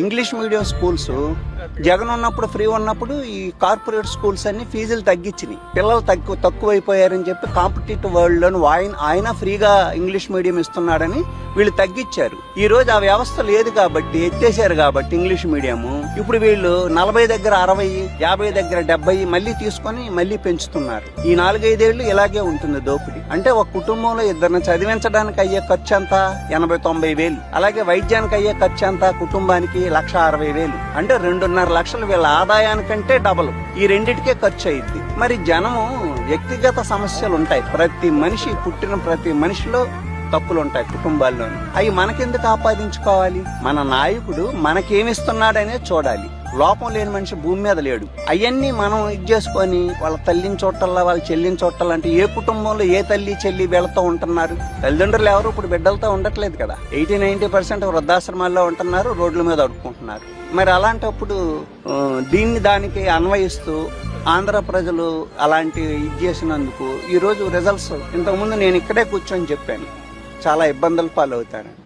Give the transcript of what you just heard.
English medium schools Jagan ఉన్నప్పుడు free ఉన్నప్పుడు ఈ కార్పొరేట్ స్కూల్స్ అన్ని ఫీజులు తగ్గించినాయి. పిల్లలు తక్కువ తక్కువైపోయారని చెప్పి కాంపిటేటివ్ వరల్డ్ ఆయన ఆయన ఫ్రీగా ఇంగ్లీష్ మీడియం ఇస్తున్నాడని వీళ్ళు తగ్గించారు. ఈ రోజు ఆ వ్యవస్థ లేదు కాబట్టి ఎత్తేసారు కాబట్టి ఇంగ్లీష్ మీడియం ఇప్పుడు వీళ్ళు నలభై దగ్గర అరవై యాభై దగ్గర డెబ్బై మళ్ళీ తీసుకొని మళ్ళీ పెంచుతున్నారు. ఈ నాలుగైదేళ్ళు ఇలాగే ఉంటుంది దోపిడీ. అంటే ఒక కుటుంబంలో ఇద్దరిని చదివించడానికి అయ్యే ఖర్చు ఎంత ఎనభై తొంభై వేలు. అలాగే వైద్యానికి అయ్యే ఖర్చు ఎంత కుటుంబానికి లక్ష అరవై వేలు. అంటే రెండున్నర లక్షలు వీళ్ళ ఆదాయానికంటే డబల్. ఈ రెండిటికే ఖర్చు అయింది మరి జనము వ్యక్తిగత సమస్యలు ఉంటాయి ప్రతి మనిషి పుట్టిన ప్రతి మనిషిలో తప్పులు ఉంటాయి కుటుంబాల్లో అవి మనకెందుకు ఆపాదించుకోవాలి? మన నాయకుడు మనకేమిస్తున్నాడనే చూడాలి. లోపం లేని మనిషి భూమి మీద లేడు. అవన్నీ మనం ఇది చేసుకొని వాళ్ళ తల్లిని చూడాలా వాళ్ళ చెల్లిని చూడాలా అంటే ఏ కుటుంబంలో ఏ తల్లి చెల్లి వీళ్ళతో ఉంటున్నారు? తల్లిదండ్రులు ఎవరు? ఇప్పుడు బిడ్డలతో ఉండట్లేదు కదా. ఎయిటీ నైన్టీ పర్సెంట్ వృద్ధాశ్రమాల్లో ఉంటున్నారు రోడ్ల మీద అడుక్కుంటున్నారు. మరి అలాంటప్పుడు దీన్ని దానికి అన్వయిస్తూ ఆంధ్ర ప్రజలు అలాంటి ఇది చేసినందుకు ఈరోజు రిజల్ట్స్ ఇంతకుముందు నేను ఇక్కడే కూర్చొని చెప్పాను. చాలా ఇబ్బందులు పాలవుతాను